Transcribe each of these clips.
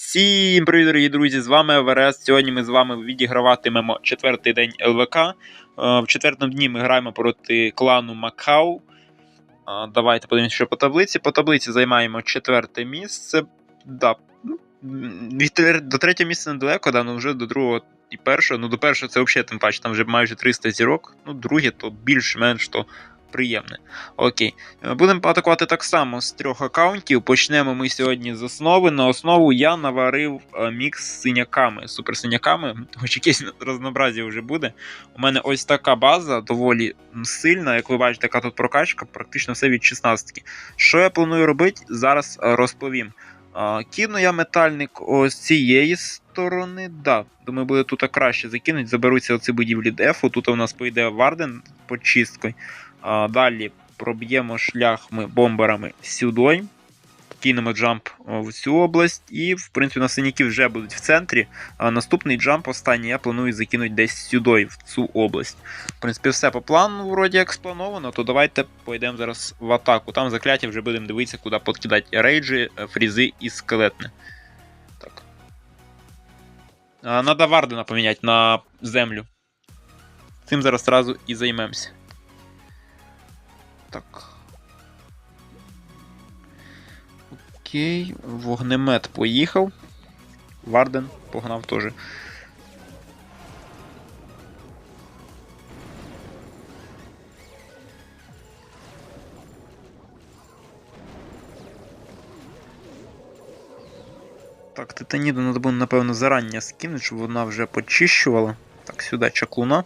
Всім привіт, дорогі друзі! З вами Еверест. Сьогодні ми з вами відіграватимемо четвертий день ЛВК. Е, В четвертому дні ми граємо проти клану Макау. Е, Давайте подивимося, що по таблиці. По таблиці займаємо четверте місце. Да. ну, До третього місця недалеко, да, ну вже до другого і першого. Ну, до першого це взагалі тим паче, там вже майже 300 зірок. Ну, друге, то більш-менш то приємне. Окей. Е, Будемо атакувати так само з трьох аккаунтів. Почнемо ми сьогодні з основи. На основу я наварив е, мікс з синяками, суперсиняками, хоч якесь разнообразі вже буде. У мене ось така база, доволі сильна. Як ви бачите, така тут прокачка, практично все від 16. Що я планую робити, зараз е, розповім. Кину я метальник з цієї сторони. Да, думаю, буде тут краще закинути. Заберуться оці будівлі дефу. Тут у нас поїде Варден під чисткою. Далі проб'ємо шлях ми бомберами сюди. Кинемо джамп в цю область, і, в принципі, на синяки вже будуть в центрі. А наступний джамп, останній, я планую закинути десь сюди, в цю область. В принципі, все по плану, вроді як сплановано, то давайте пойдемо зараз в атаку. Там закляття вже будемо дивитися, куди подкидати рейджі, е, фрізи і скелетни. Так. Надо Вардена поміняти на землю. Цим зараз одразу і займемося. Так. Окей, вогнемет поїхав. Варден погнав теж. Так, титаніду треба було, напевно, зарання скинути, щоб вона вже почищувала. Так, сюди чаклуна.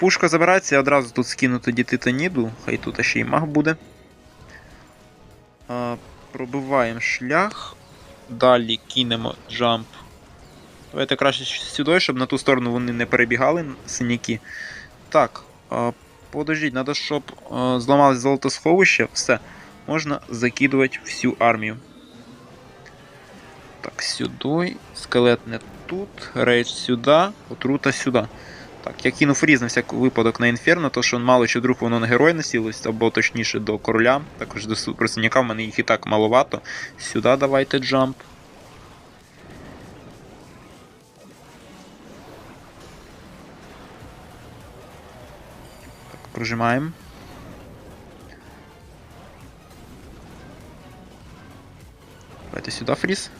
Пушка забирається, я одразу тут скину тоді титаніду, хай тут ще й маг буде. А, пробиваємо шлях. Далі кинемо джамп. Давайте краще сюди, щоб на ту сторону вони не перебігали, синяки. Так, а, подождіть, треба, щоб а, зламалось золотосховище. Все. Можна закидувати всю армію. Так, сюди. Скелет не тут. Рейдж сюди, отрута сюди. Так, я кинув на всяк випадок на інферно, то що мало чи вдруг воно на герой націлилось, або точніше до короля, також до суперсиняка, в мене їх і так маловато. Сюди давайте джамп. Так, прожимаємо. Давайте сюди фріз.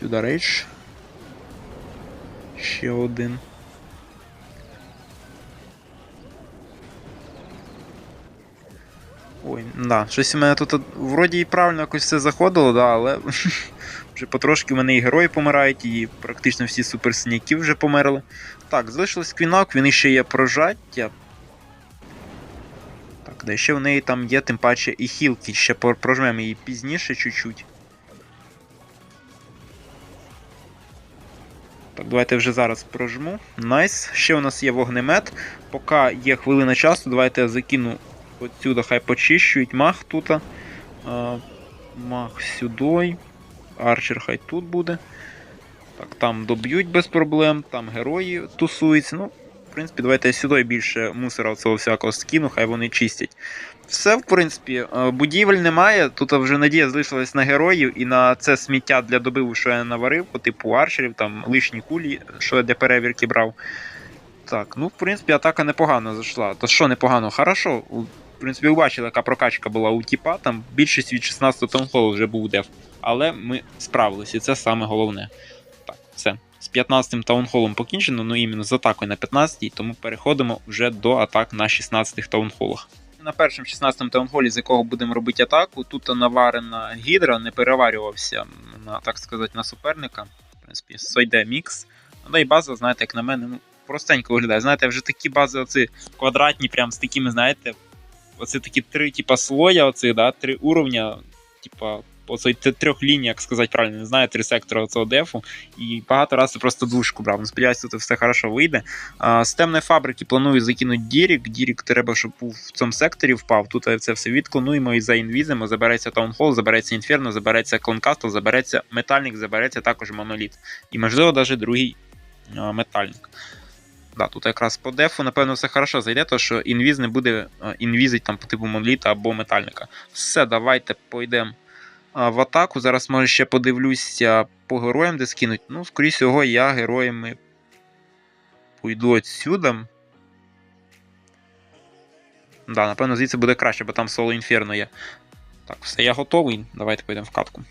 Сюди рейдж. Ще один. Ой, да, щось у мене тут вроді і правильно якось все заходило, да, але вже потрошки в мене і герої помирають, і практично всі суперсиняки вже померли. Так, залишилось квінок, він ще є прожаття. Так, да ще в неї там є, тим паче і хілки, ще прожмемо її пізніше чуть-чуть. Так, давайте вже зараз прожму. Найс. Ще у нас є вогнемет. Поки є хвилина часу, давайте я закину отсюда, хай почищують. Маг тут. А, маг сюди. Арчер хай тут буде. Так, там доб'ють без проблем, там герої тусуються. Ну, в принципі, давайте я сюди більше мусора цього всякого скину, хай вони чистять. Все, в принципі, е, будівель немає. Тут вже надія залишилась на героїв і на це сміття для добиву, що я наварив, по типу арчерів, там лишні кулі, що я для перевірки брав. Так, ну, в принципі, атака непогано зайшла. То що непогано? Хорошо. Принципі, ви бачили, яка прокачка була у Тіпа, там більшість від 16 таунхолу вже був деф. Але ми справилися, і це саме головне. Так, все. З 15-м таунхолом покінчено, ну іменно з атакою на 15-й, тому переходимо вже до атак на 16 таунхолах. На першому 16 таунхолі, з якого будемо робити атаку, тут наварена гідра, не переварювався на, так сказати, на суперника. В принципі, сойде мікс. Ну, і база, знаєте, як на мене, ну, простенько виглядає. Знаєте, вже такі бази, оці квадратні, прям з такими, знаєте, оце такі три, типа, слоя, оці, да, три уровня, типа, оцей трьох ліній, як сказати правильно, не знаю, три сектора цього дефу. І багато разів просто двушку брав. Ну, сподіваюся, тут все хорошо вийде. А, з темної фабрики планую закинути Дірік. Дірік треба, щоб був в цьому секторі впав. Тут це все відклонуємо і заінвізимо. Забереться Таунхол, забереться Інферно, забереться Клонкастл, забереться Метальник, забереться також Моноліт. І, можливо, навіть другий метальник. Да, тут якраз по дефу, напевно, все хорошо зайде, то що інвіз не буде е, інвізить там по типу моноліта або метальника. Все, давайте пойдемо в атаку. Зараз, може, ще подивлюся по героям, де скинуть. Ну, скоріше всього, я героями пойду отсюда. Да, напевно, звідси буде краще, бо там соло інферно є. Так, все, я готовий. Давайте пойдемо в катку.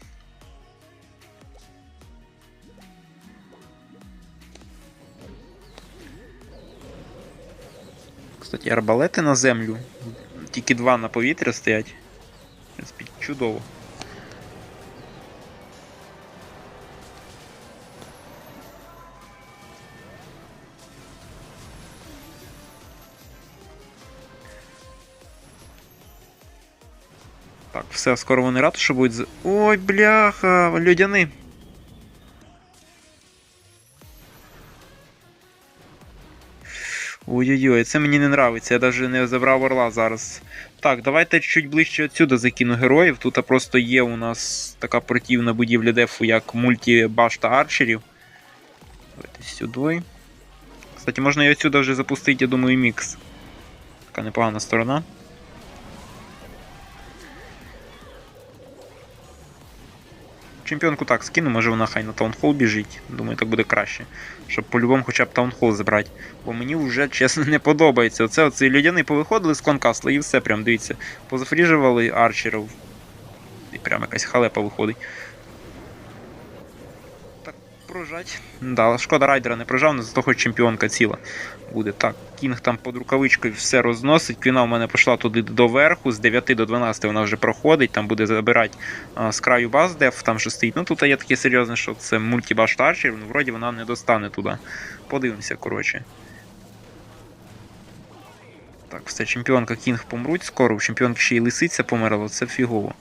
Кстати, арбалети на землю. Тільки два на повітря стоять. В принципі, чудово. Так, все, скоро вони ратуша будуть. з- Ой, бляха, людяни. Ой-ой-ой, це мені не нравиться, я навіть не забрав орла зараз. Так, давайте чуть ближче отсюда закину героїв. Тут просто є у нас така противна будівля дефу, як мультібашта арчерів. Давайте сюди. Кстати, можна і отсюда вже запустити, я думаю, мікс. Така непогана сторона. Чемпіонку так скину, може вона хай на таунхол біжить. Думаю, так буде краще. Щоб по-любому хоча б таунхол забрати. Бо мені вже чесно не подобається. Оце оці людяни повиходили з кланкасла і все прям дивіться. Позафріжували арчерів. І прям якась халепа виходить. Прожать. Да, шкода райдера не прожав, але зато хоч чемпіонка ціла буде. Так, кінг там під рукавичкою все розносить. Квіна у мене пішла туди доверху, з 9 до 12 вона вже проходить, там буде забирати а, з краю баз деф, там що стоїть. Ну тут є таке серйозне, що це мультібаш арчер, ну вроді вона не достане туди. Подивимося, коротше. Так, все, чемпіонка Кінг помруть скоро, у чемпіонки ще й лисиця померла, це фігово.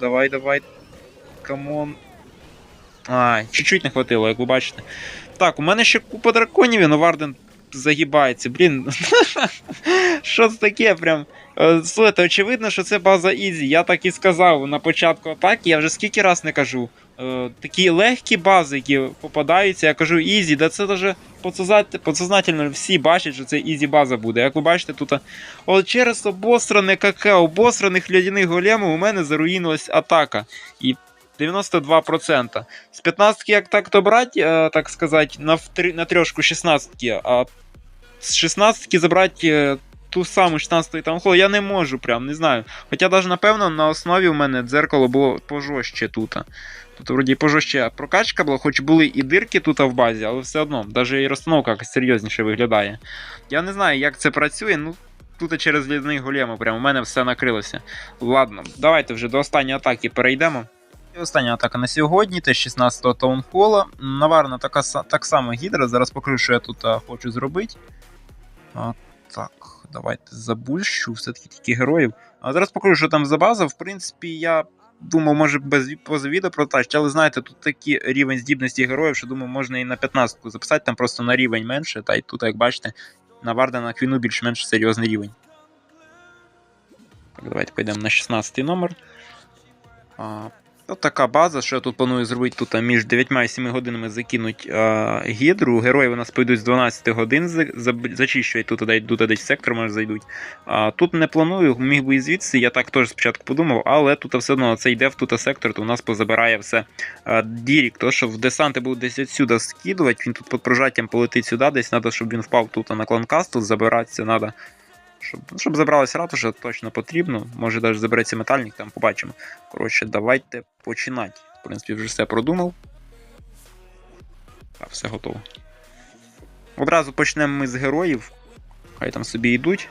Давай, давай. Камон. А, чуть-чуть не хватило, як ви бачите. Так, у мене ще купа драконів, і Варден загибається. Блін. Що це таке? Прям. Е, Слухайте, очевидно, що це база Ізі. Я так і сказав на початку атаки, я вже скільки раз не кажу. Е, Такі легкі бази, які попадаються, я кажу Ізі, да це даже подсознат- подсознательно всі бачать, що це Ізі база буде. Як ви бачите, тут. От через обосране КК, обосраних лядяних големів у мене заруїнилась атака. І 92%. З 15 як так то брати, е, так сказати, на, на трьошку 16, а з 16 забрати ту саму 16 таунхол я не можу, прям, не знаю. Хоча навіть, напевно, на основі у мене дзеркало було пожорстче тут. Тут, вроді, пожорстче прокачка була, хоч були і дирки тут в базі, але все одно, навіть і розстановка якось серйозніше виглядає. Я не знаю, як це працює, ну. Тут через лідних голема, прям у мене все накрилося. Ладно, давайте вже до останньої атаки перейдемо. І остання атака на сьогодні, теж 16-го таунхола. Наварна така, так само гідра. Зараз покажу, що я тут а, хочу зробити. А, так, давайте забульщу, все-таки тільки героїв. А зараз покажу, що там за база. В принципі, я думав, може без поза відео протачити, але знаєте, тут такий рівень здібності героїв, що думаю, можна і на 15-ку записати, там просто на рівень менше. Та й тут, як бачите, Наварда на Квіну більш-менш серйозний рівень. Так, давайте пойдемо на 16 номер. А, От така база, що я тут планую зробити тут між 9 і 7 годинами закинуть а, гідру. Герої у нас пойдуть з 12 годин, за- за- зачищують тут йдуть десь сектор, може зайдуть. А, тут не планую, міг би і звідси, я так теж спочатку подумав, але тут все одно цей дев тут сектор, то у нас позабирає все а, Дірік. То що в десанти будуть десь відсюди скидувати, він тут під прожаттям полетить сюди, десь треба, щоб він впав тут на кланкасту, забиратися треба. Щоб, щоб забралася ратуша, точно потрібно. Може навіть забереться метальник, там побачимо. Коротше, давайте починати. В принципі, вже все продумав. Так, все готово. Одразу почнемо ми з героїв. Хай там собі йдуть.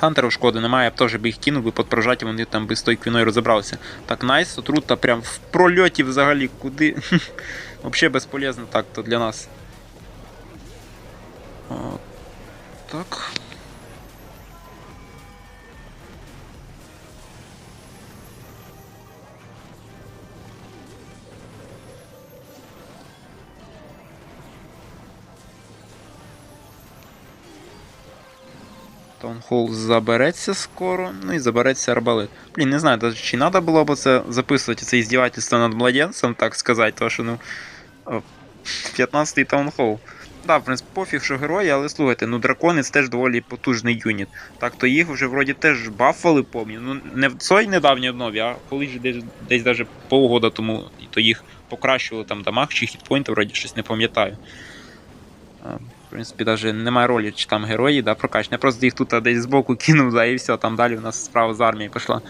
Хантеру шкоди немає, я б теж би їх кинув би під прожаті, вони там би з той квіною розібралися. Так, найс, отрута прям в прольоті взагалі куди. Взагалі безполезно так то для нас. О, так. Таунхол забереться скоро, ну і забереться арбалет. Блін, не знаю, чи треба було б це записувати, це іздівательство над младенцем, так сказати, тому що, ну. 15-й таунхол. Да, в принципі, пофіг, що герої, але слухайте, ну дракони це теж доволі потужний юніт. Так, то їх вже вроді теж бафали, помню. Ну, не в цій недавній обнові, а колись десь, десь даже полгода тому то їх покращували там дамаг чи хітпойнти, вроді щось не пам'ятаю. В принципі, навіть немає ролі, чи там герої, да, прокачні. Я просто їх тут десь збоку кинув, да, і все, там далі у нас справа з армією пішла.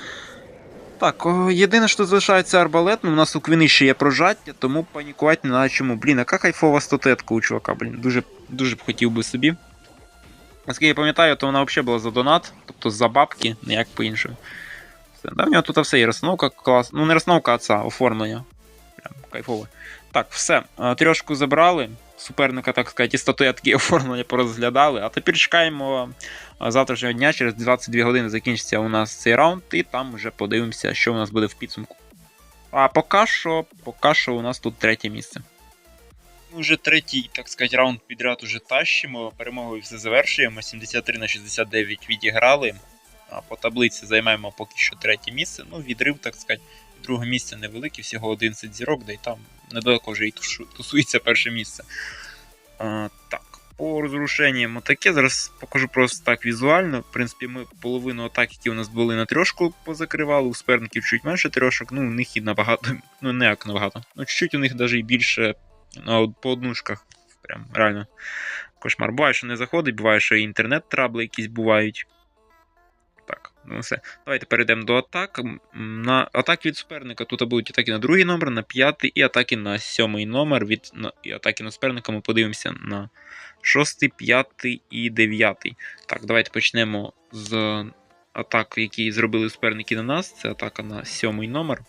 Так, о, єдине, що залишається арбалет, ну у нас у квіни ще є прожаття, тому панікувати не на чому. Блін, яка кайфова статуетка у чувака, блін, дуже дуже б хотів би собі. Наскільки я пам'ятаю, то вона взагалі була за донат, тобто за бабки, ніяк по-іншому. Да, в нього тут все є розстановка клас. Ну, не розстановка, а це оформлення. Прям кайфово. Так, все. е, Трьошку забрали. Суперника, так сказати, і статуетки оформлення порозглядали. А тепер чекаємо завтрашнього дня, через 22 години закінчиться у нас цей раунд, і там вже подивимося, що у нас буде в підсумку. А поки що, поки що у нас тут третє місце. Ми вже третій, так сказати, раунд підряд уже тащимо. Перемогою все завершуємо. 73 на 69 відіграли. А по таблиці займаємо поки що третє місце. Ну, відрив, так сказати, від другого місця невеликий, всього 11 зірок, де й там недалеко вже і тусується перше місце. А, так, по розрушенням таке. Зараз покажу просто так візуально. В принципі, ми половину атак, які у нас були на трьошку, позакривали. У суперників чуть менше трьошок, ну у них і набагато. Ну, не як набагато. Ну, чуть-чуть у них навіть і більше од- по однушках. Прям реально кошмар. Буває, що не заходить, буває, що і інтернет-трабли якісь бувають. Ну все. Давайте перейдемо до атак. На атаки від суперника тут будуть атаки на другий номер, на п'ятий і атаки на сьомий номер. Від на, і атаки на суперника ми подивимося на шостий, п'ятий і дев'ятий. Так, давайте почнемо з атак, які зробили суперники на нас. Це атака на сьомий номер.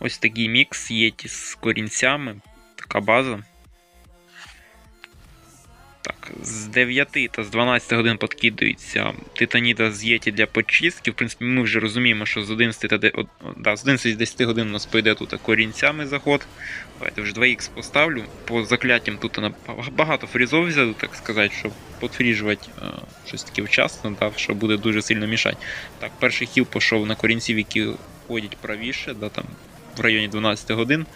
Ось такий мікс єті з корінцями. Така база. З 9 та з 12 годин подкидується Титаніда з Єті для почистки. В принципі, ми вже розуміємо, що з 11 та 10, да, з 11 10 годин у нас пойде тут корінцями заход. Давайте вже 2х поставлю. По закляттям тут багато фрізов взяли, так сказати, щоб подфріжувати е, щось таке вчасно, да, що буде дуже сильно мішати. Так, перший хіл пішов на корінців, які ходять правіше, да, там в районі 12 годин.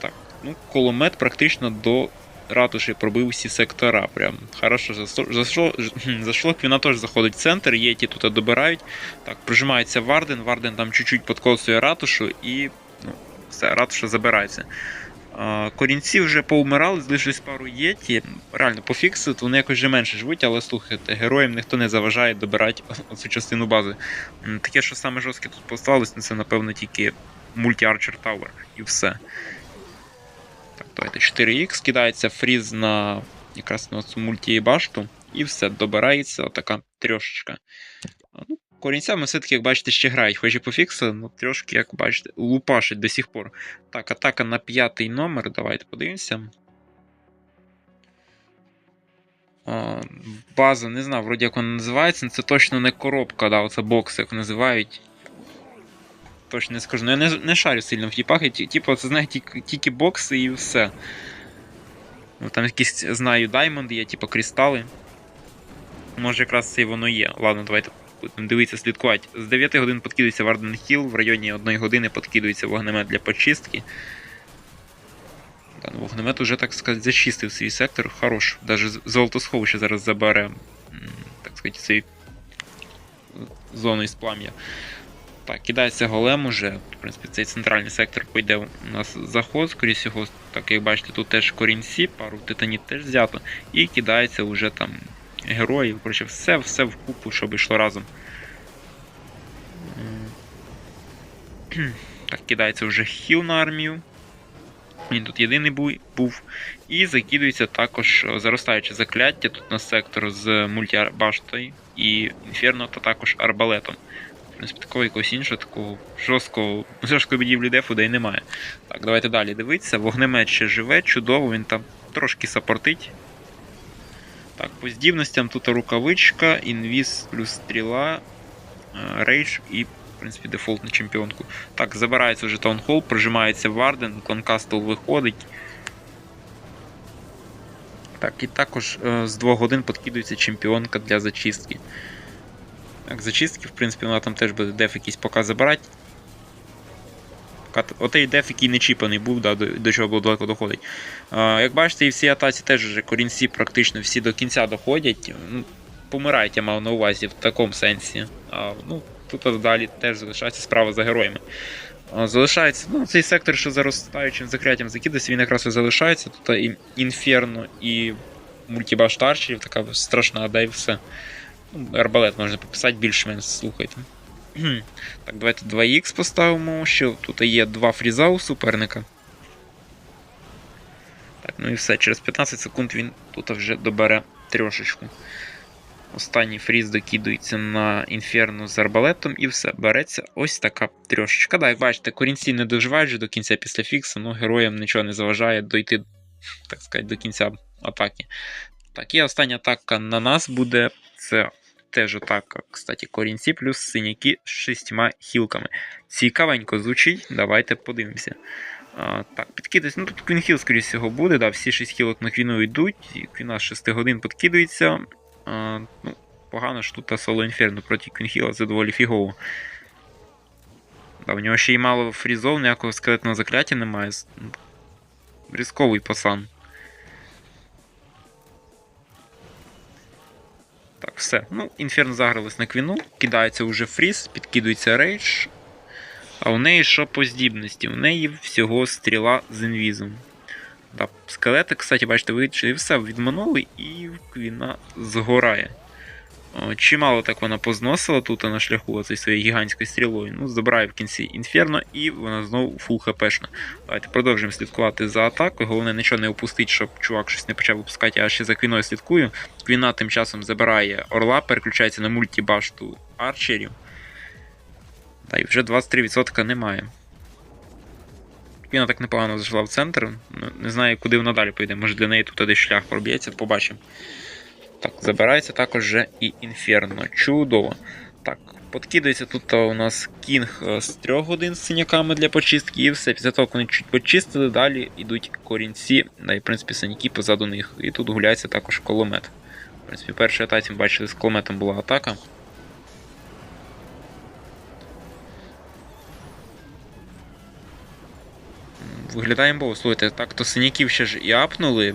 Так, ну, кулемет практично до ратуші пробив всі сектора. Прям хорошо зашло, зашло, квіна теж заходить в центр, єті тут добирають. Так, прижимається Варден, Варден там чуть-чуть подкосує ратушу і ну, все, ратуша забирається. Корінці вже поумирали, залишилось пару єті. Реально пофіксити, вони якось вже менше живуть, але слухайте, героям ніхто не заважає добирати цю частину бази. Таке, що саме жорстке тут поставилось, ну, це напевно тільки мульті-арчер Tower і все. Давайте 4х кидається фріз на якраз на цю мульті-башту, і все, добирається така трьошечка. Ну, корінцями все-таки, як бачите, ще грають, хоч і пофіксили, але трошки, як бачите, лупашить до сих пор. Так, атака на п'ятий номер, давайте подивимося. База, не знаю, вроді як вона називається, але це точно не коробка, да, оце бокс, як називають. Точно не скажу. Ну я не, не шарю сильно в тіпах, типу, це знаю тільки, тільки бокси і все. Ну, там якісь знаю даймонди є, типу кристали. Може якраз це і воно є. Ладно, давайте будемо дивитися, слідкувати. З 9 годин подкидується Варден Хіл, в районі 1 години подкидується вогнемет для почистки. Да, ну, вогнемет уже, так сказати, зачистив свій сектор. Хорош. Даже золотосховище зараз забере, так сказати, цей зону із плам'я. Так, кидається голем уже. В принципі, цей центральний сектор пойде у нас заход, скоріше всього, так як бачите, тут теж корінці, пару титанів теж взято. І кидається вже там героїв. Коротше, все, все в купу, щоб йшло разом. Так, кидається вже хіл на армію. Він тут єдиний був. був. І закидується також е, заростаюче закляття тут на сектор з мультібаштою і інферно, та також арбалетом. Такого якогось іншого, такого жорсткого, жорсткої будівлі дефу, де й немає. Так, давайте далі дивитися. Вогнемет ще живе, чудово, він там трошки сапортить. Так, по здібностям тут рукавичка, інвіз плюс стріла, е, рейдж і, в принципі, дефолт на чемпіонку. Так, забирається вже таунхол, прижимається Варден, Конкастл виходить. Так, і також е, з двох годин подкидується чемпіонка для зачистки. Так, зачистки, в принципі, вона там теж буде деф якийсь поки забирати. Отей деф, який не чіпаний був, да, до, до чого було далеко доходить. Е, як бачите, і всі атаці теж вже корінці практично всі до кінця доходять. Ну, помирають, я мав на увазі в такому сенсі. А, ну, тут далі теж залишається справа за героями. А, Залишається, ну, цей сектор, що заростаючим закриттям закидався, він якраз і залишається. Тут і інферно, і мультибаш тарчерів, така страшна, да і все. Ну, арбалет можна пописати більш-менш, слухайте. Так, давайте 2х поставимо. Ще тут є два фріза у суперника. Так, ну і все, через 15 секунд він тут вже добере трьошечку. Останній фріз докидується на інферно з арбалетом, і все, береться ось така трьошечка. Да, як бачите, корінці не доживають до кінця після фіксу, але героям нічого не заважає дойти, так сказати, до кінця атаки. Так, і остання атака на нас буде. Це теж атака, кстати, корінці плюс синяки з шістьма хілками. Цікавенько звучить, давайте подивимося. А, так, підкидується. Ну тут Квінхіл, скоріш всього, буде. Да, всі 6 хілок на квіну йдуть, і квіна з 6 годин підкидується. А, ну, погано ж тут соло інферно проти Квінхіла, це доволі фігово. Да, в нього ще й мало фрізов, ніякого скелетного закляття немає. Різковий пасан. Так, все. Ну, інферно загралась на квіну, кидається уже фріз, підкидується рейдж. А у неї що по здібності? У неї всього стріла з інвізом. Да, скелети, кстати, бачите, ви все відманули, і квіна згорає. О, Чимало так вона позносила тут на шляху цією своєю гігантською стрілою. Ну, забирає в кінці інферно, і вона знову фул хпшна. Давайте продовжуємо слідкувати за атакою. Головне нічого не опустити, щоб чувак щось не почав випускати, а ще за квіною слідкую. Квіна тим часом забирає орла, переключається на мультібашту арчерів. Та й вже 23% немає. Квіна так непогано зайшла в центр. Ну, Не знаю, куди вона далі поїде. Може для неї тут десь шлях проб'ється, побачимо. Так, забирається також вже і інферно. Чудово. Так, подкидається тут у нас кінг е, з 3 годин з синяками для почистки, і все. Після того, як вони чуть почистили, далі йдуть корінці, да, і в принципі саняки позаду них. І тут гуляється також коломет. В принципі, в першій атаці ми бачили, з колометом була атака. Виглядає бо, слухайте, так то синяків ще ж і апнули.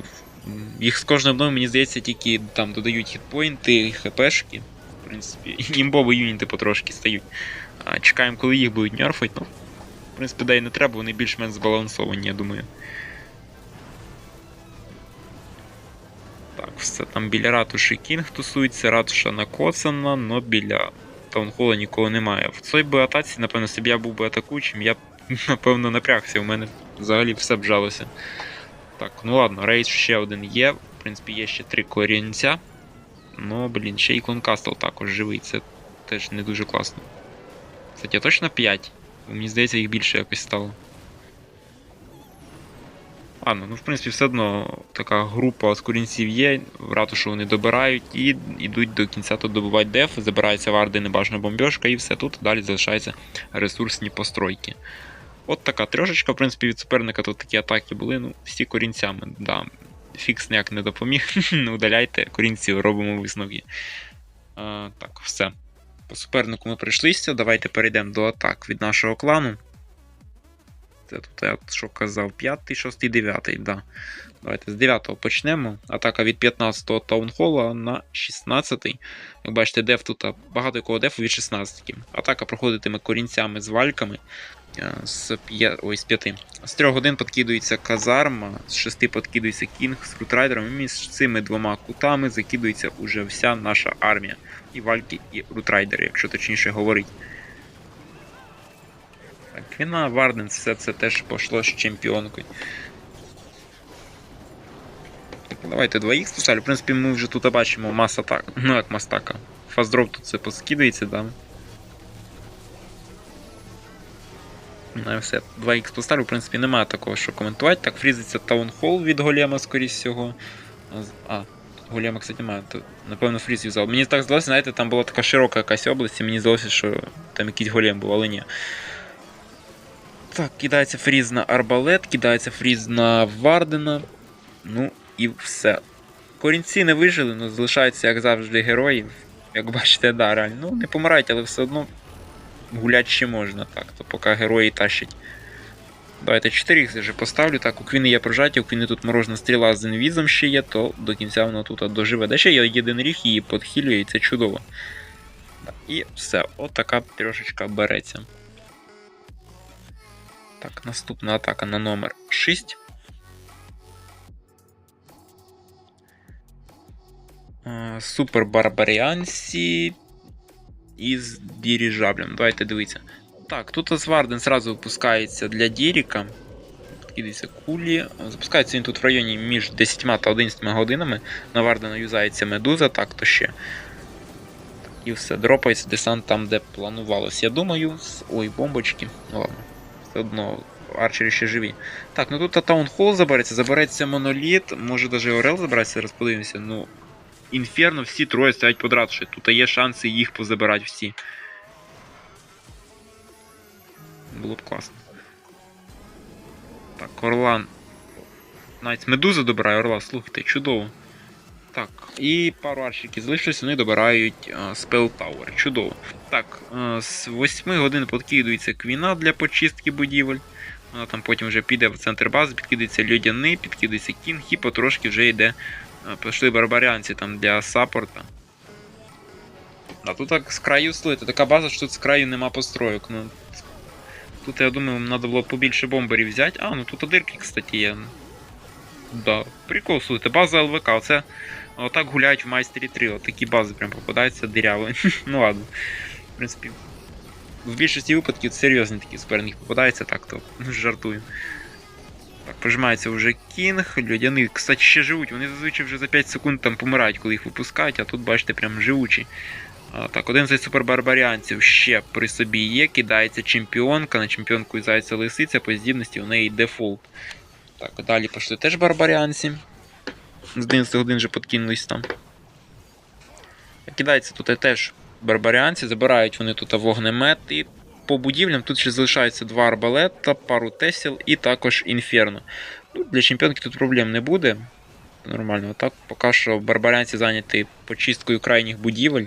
Їх з кожним днем, мені здається, тільки там додають хітпоінти, хпшки. В принципі, імбові юніти потрошки стають. Чекаємо, коли їх будуть нерфати. Ну, в принципі, да і не треба, вони більш-менш збалансовані, я думаю. Так, все там біля ратуші Кінг тусується, ратуша накоцана, но біля таунхола нікого немає. В цій би атаці, напевно, собі я був би атакуючим, я б, напевно, напрягся, у мене взагалі все бжалося. Так, ну ладно, рейдж ще один є. В принципі, є ще три корінця. Ну, блін, ще і Клонкастл також живий, це теж не дуже класно. Кстати, точно 5. Мені здається, їх більше якось стало. Ладно, ну в принципі, все одно така група з корінців є, в ратушу вони добирають і йдуть до кінця тут добивати деф, забирається варди небажана бомбьошка і все тут далі залишаються ресурсні постройки. От така трошечка, в принципі, від суперника тут такі атаки були, ну, всі корінцями, да. Фікс ніяк не допоміг. не Удаляйте корінців, робимо висновки. А, так, все. По супернику ми прийшлися. Давайте перейдемо до атак від нашого клану. Це тут я що казав, 5, 6, 9, да. Давайте з 9 почнемо. Атака від 15-го таунхола на 16-й. Як бачите, деф тут багато якого дефу від 16. Атака проходитиме корінцями з вальками. Е, З 5, ой, з 5. З 3 годин подкидується казарма, з 6 подкидується кінг з рутрайдером, і між цими двома кутами закидується уже вся наша армія. І вальки, і рутрайдери, якщо точніше говорити. Так, Квіна, Варден, все це теж пошло з чемпіонкою. Так, давайте 2х поставлю. В принципі, ми вже тут бачимо маса так. Ну як мастака. Фаздроп тут це поскидається, да. Все. 2х поставлю, в принципі, немає такого, що коментувати. Так, фрізиться таунхол від голема, скоріш всього. А, голема, кстати, немає. Напевно, фріз взяв. Мені так здалося, знаєте, там була така широка якась область, і мені здалося, що там якийсь голем був, але ні. Так, кидається фріз на арбалет, кидається фріз на Вардена. Ну і все. корінці не вижили, ну залишаються, як завжди, герої. Як бачите, да, реально. Ну, не помирають, але все одно гулять ще можна, так, то поки герої тащать. Давайте 4 їх вже поставлю. Так, у Квіни є прожаття, у Квіни тут морожна стріла з інвізом ще є, то до кінця воно тут доживе. Де ще є один ріг, її подхилює, і це чудово. І все, от така трошечка береться. Так, наступна атака на номер 6. Е, Супер Барбаріансі із діріжаблем. Давайте дивіться. Так, тут Сварден зразу випускається для Діріка. Підкидається кулі. Запускається він тут в районі між 10 та 11 годинами. На Вардена юзається медуза, так то ще. І все, дропається десант там, де планувалось. Я думаю. Ой, бомбочки. Ну ладно. Все одно, арчери ще живі. Так, ну тут Таунхол забереться, забереться моноліт, може навіть Орел забереться, зараз подивимося. Ну, Інферно всі троє стоять под ратушею. Тут є шанси їх позабирати всі. Було б класно. Так, Орлан. Навіть медуза добирає Орла, слухайте, чудово. Так, і пару арщиків залишилось, вони добирають Спел Tower. Чудово. Так, е, з 8 годин подкидується квіна для почистки будівель. Вона там потім вже піде в центр бази, підкидається льодяний, підкидається кінг і потрошки вже йде. Е, Пішли барбарянці там для саппорта. А тут так з краю слити. Така база, що тут з краю нема постройок. Ну, тут я думаю, треба було побільше бомберів взяти. А, ну тут дирки, кстати, є. Да, прикол, слухайте, база ЛВК, оце отак гуляють в майстері 3. Отакі бази прям попадаються диряві. ну ладно. В принципі, в більшості випадків серйозні такі суперники попадаються, так то жартую. Так, прожимається вже кінг, льодяни, кстати, ще живуть, вони зазвичай вже за 5 секунд там помирають, коли їх випускають, а тут, бачите, прям живучі. А, так, один з супербарбаріанців ще при собі є, кидається чемпіонка, на чемпіонку зайця лисиця, по здібності у неї дефолт. Так, далі пішли теж барбаріанці. З 11 годин вже подкинулись там. Кидається тут теж барбаріанці, забирають вони тут вогнемет і по будівлям тут ще залишаються два арбалета, пару тесіл і також інферно. Ну, для чемпіонки тут проблем не буде. Нормально, так поки що барбарянці зайняті почисткою крайніх будівель.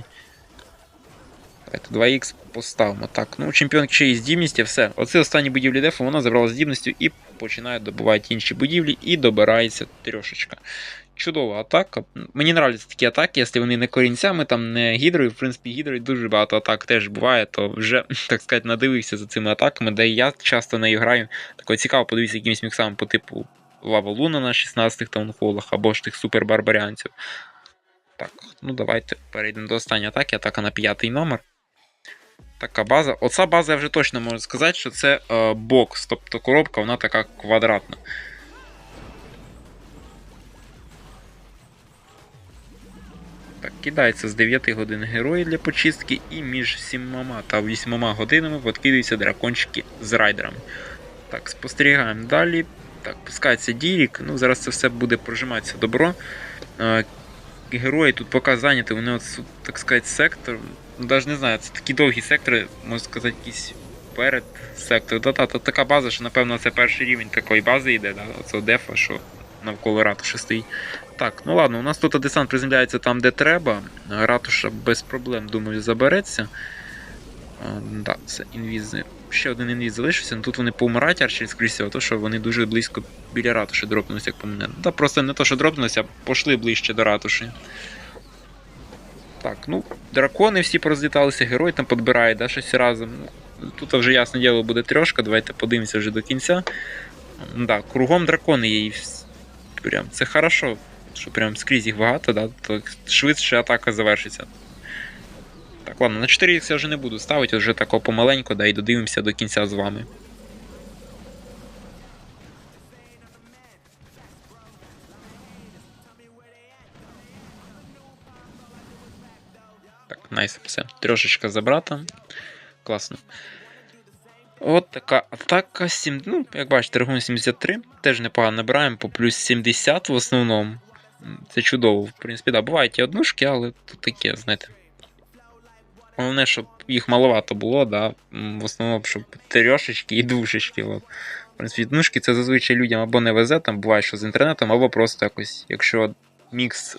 Давайте 2х поставимо. Так, ну чемпіонки ще є здібність, і все. Оце останні будівлі дефу, вона забрала здібністю і починає добувати інші будівлі, і добирається трьошечка. Чудова атака. Мені нравляться такі атаки, якщо вони не корінцями, там не гідрою. В принципі, гідрою дуже багато атак теж буває, то вже, так сказати, надивився за цими атаками, де я часто нею граю. Тако цікаво подивитися якимось міксами по типу Лава Луна на 16-х таунхолах або ж тих супер-барбаріанців. Так, ну давайте перейдемо до останньої атаки. Атака на п'ятий номер. Така база. Оця база я вже точно можу сказати, що це е, бокс, тобто коробка, вона така квадратна. Так, кидається з 9 годин герої для почистки, і між 7 та 8 годинами подкидаються дракончики з райдерами. Так, спостерігаємо далі. Так, пускається Дірік. Ну, зараз це все буде прожиматися добро. Е, герої тут поки зайняті, вони от, так сказати, сектор. Ну, навіть не знаю, це такі довгі сектори, можна сказати, якісь перед сектор. Та, та, та, така база, що напевно це перший рівень такої бази йде, да, оцього дефа, що навколо ратуші стоїть. Так, ну ладно, у нас тут десант приземляється там, де треба. Ратуша без проблем, думаю, забереться. Да, це інвізи. Ще один інвіз залишився, але тут вони помирають арчері, скоріше всього, то що вони дуже близько біля ратуші дропнулися, як по мене. Та просто не то, що дропнулися, а пошли ближче до ратуші. Так, ну, дракони всі порозліталися, герой там підбирає, да, щось разом. Ну, Тут вже ясне діло буде трьошка, давайте подивимося вже до кінця. Да, кругом дракони є і прям це хорошо, що прям скрізь їх багато, да, то швидше атака завершиться. Так, ладно, на 4 х я вже не буду ставити, вже тако помаленьку, да, і додивимося до кінця з вами. Так, найс, все. Трошечка забрата. Класно. От така атака. 7, ну, як бачите, рахунок 73. Теж непогано набираємо по плюс 70 в основному. Це чудово. В принципі, да, бувають і однушки, але тут таке, знаєте. Головне, щоб їх маловато було, да. В основному, щоб трьошечки і двушечки. От. В принципі, однушки це зазвичай людям або не везе, там буває, що з інтернетом, або просто якось, якщо мікс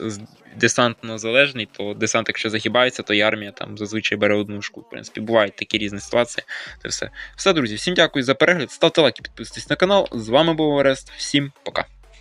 десантно залежний, то десант, якщо загибається, то і армія там зазвичай бере однушку. В принципі, бувають такі різні ситуації. Це все. Все, друзі, всім дякую за перегляд. Ставте лайки, підписуйтесь на канал. З вами був Орест. Всім пока.